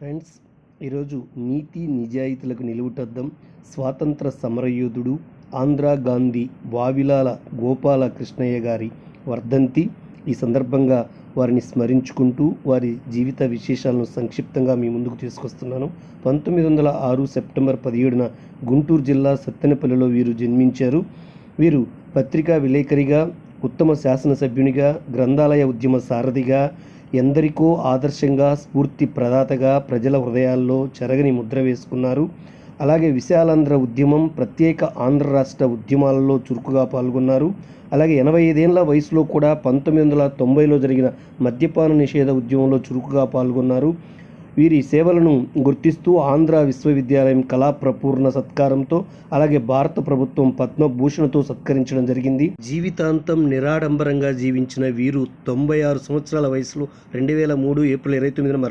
Friends ఈరోజు నీతి నిజాయితీలకు నిలువుటద్దం స్వాతంత్ర సమరయోధుడు ఆంధ్రా గాంధీ వావిలాల గోపాల కృష్ణయ్య గారి వర్ధంతి. ఈ సందర్భంగా వారిని స్మరించుకుంటూ వారి జీవిత విశేషాలను సంక్షిప్తంగా మీ ముందుకు తీసుకొస్తున్నాను. పంతొమ్మిది వందల ఆరు సెప్టెంబర్ పదిహేడున గుంటూరు జిల్లా సత్తెనపల్లిలో వీరు జన్మించారు. వీరు పత్రికా విలేకరిగా ఉత్తమ శాసనసభ్యునిగా గ్రంథాలయ ఉద్యమ సారథిగా ఎందరికో ఆదర్శంగా స్ఫూర్తి ప్రదాతగా ప్రజల హృదయాల్లో చెరగని ముద్ర వేసుకున్నారు. అలాగే విశాలాంధ్ర ఉద్యమం ప్రత్యేక ఆంధ్ర రాష్ట్ర ఉద్యమాలలో చురుకుగా పాల్గొన్నారు. అలాగే ఎనభై ఐదేళ్ళ వయసులో కూడా పంతొమ్మిది వందల తొంభైలో జరిగిన మద్యపాన నిషేధ ఉద్యమంలో చురుకుగా పాల్గొన్నారు. వీరి సేవలను గుర్తిస్తూ ఆంధ్ర విశ్వవిద్యాలయం కళా ప్రపూర్ణ సత్కారంతో అలాగే భారత ప్రభుత్వం పద్మభూషణతో సత్కరించడం జరిగింది. జీవితాంతం నిరాడంబరంగా జీవించిన వీరు తొంభై ఆరు సంవత్సరాల వయసులో రెండు వేల మూడు ఏప్రిల్ ఇరవై తొమ్మిదిన మరణించారు.